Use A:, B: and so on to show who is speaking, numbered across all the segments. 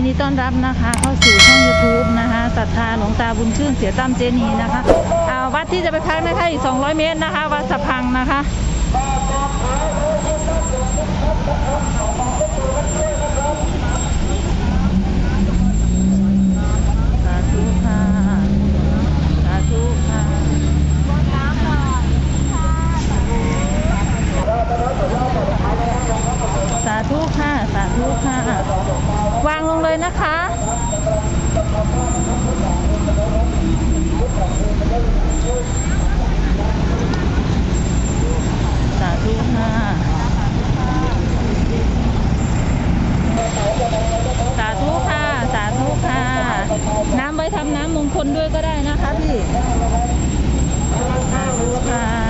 A: นดีต้อนรับนะคะ เข้าสู่ช่อง YouTube นะคะศรัทธาหลวงตาบุญชื่นเสียตั้มเจนีนะคะอาวัดที่จะไปพักนะคะอีก 200 เมตรนะคะ วัดสะพังนะคะ สาธุค่ะ สาธุค่ะ สาธุค่ะ สาธุค่ะ วางลงเลยนะคะ สาธุค่ะสาธุค่ะ สาธุค่ะ น้ำไว้ทำน้ำมงคลด้วยก็ได้นะคะพี่ค่ะ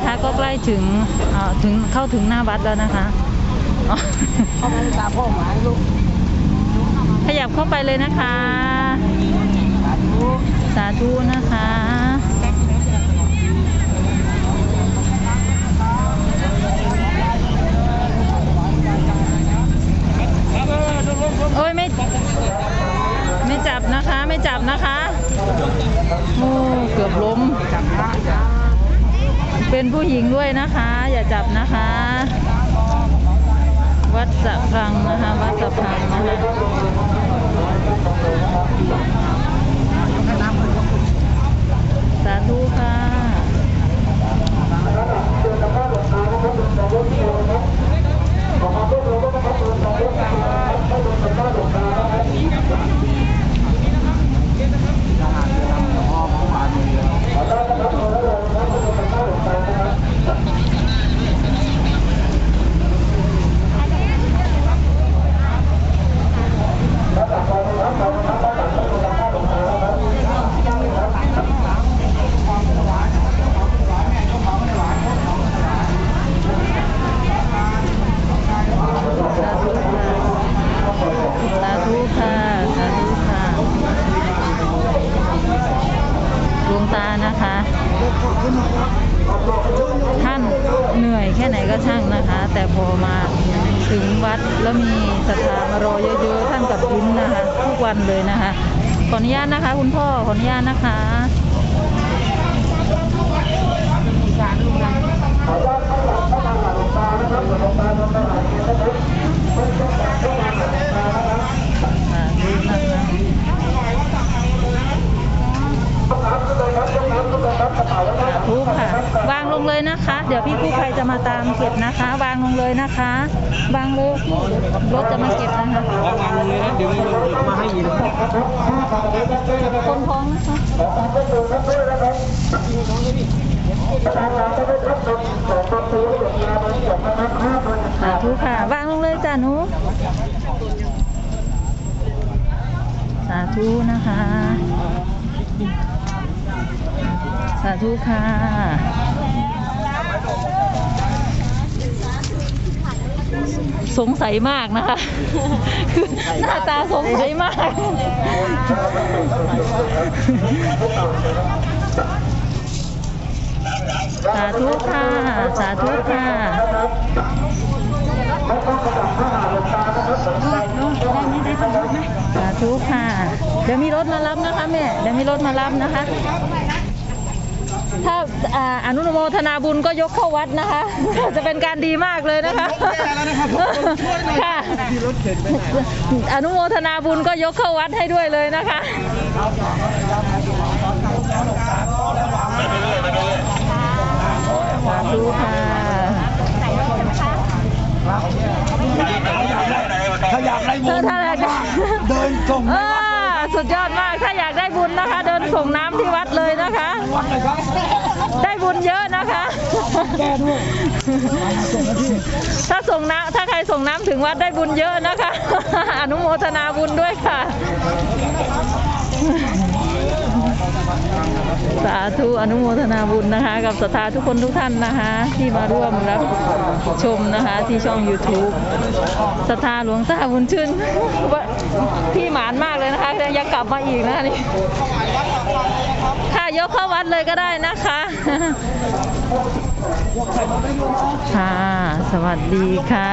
A: นะคะ ก็ใกล้ถึงเอ่อถึงเข้าถึงหน้าวัดแล้วนะคะขยับเข้าไปเลยนะคะ
B: สาธุ
A: สาธุนะคะโอ้ยไม่ไม่จับนะคะ ไม่จับนะคะโอ้เกือบล้ม
B: จับนะ
A: เป็นผู้หญิงด้วยนะคะ อย่าจับนะคะ วัดสะพังนะคะ วัดสะพังนะคะสาธุค่ะ
B: เสา
A: ธุค่ะสาธุค่ะดวงตานะคะ ท่านเหนื่อย แค่ไหนก็ช่างนะคะ แต่พอมาถึงวัดแล้วมีศรัทธามารอเยอะๆท่านกับยิ้มนะคะ ทุกวันเลยนะคะ ขออนุญาตนะคะ คุณพ่อขออนุญาตนะคะ สาธุนะคะสาธุค่ะ วางลง เลยนะคะ เดี๋ยวพี่กู้ภัยจะมาตามเก็บนะคะ วางลงเลยนะคะ วางเลยรถจะมาเก็บนะคะ
B: วางเลยนะเดี๋ยวมาให้อีก
A: คนท้องนะคะสาธุค่ะ วางลงเลยจ้ะหนูสาธุนะคะ สาธุค่ะ สงสัยมากนะคะ คือหน้าตาสงสัยมาก สาธุค่ะ สาธุค่ะสาธุค่ะ เดี๋ยวมีรถมารับนะคะแม่ เดี๋ยวมีรถมารับนะคะ ถ้าอ่าอนุโมทนาบุญก็ยกเข้าวัดนะคะ จะเป็นการดีมากเลยนะคะค่ะอนุโมทนาบุญก็ยกเข้าวัดให้ด้วยเลยนะคะสาธุค่ะ
B: ถ้าอยากได้บุ
A: เธอ
B: ญ
A: ถ้าอยากได้
B: เดินส่ง
A: เออ สุดยอดมากถ้าอยากได้บุญนะคะ เดินส่งน้ำที่วัดเลยนะคะ ได้บุญเยอะนะคะ
B: แก้ด้วย
A: ถ้าส่งน้ำถ้าใครส่งน้ำถึงวัดได้บุญเยอะนะคะ อนุโมทนาบุญด้วยค่ะ สาธุอนุโมทนาบุญนะคะ กับศรัทธาทุกคนทุกท่านนะคะ ที่มาร่วมรับชมนะคะที่ช่อง YouTube ศรัทธาหลวงตาบุญชื่นว่าพี่หมานมากเลยนะคะยังกลับมาอีกนะคะนี่ค่ะยกเข้าวัดเลยก็ได้นะคะค่ะ สวัสดีค่ะ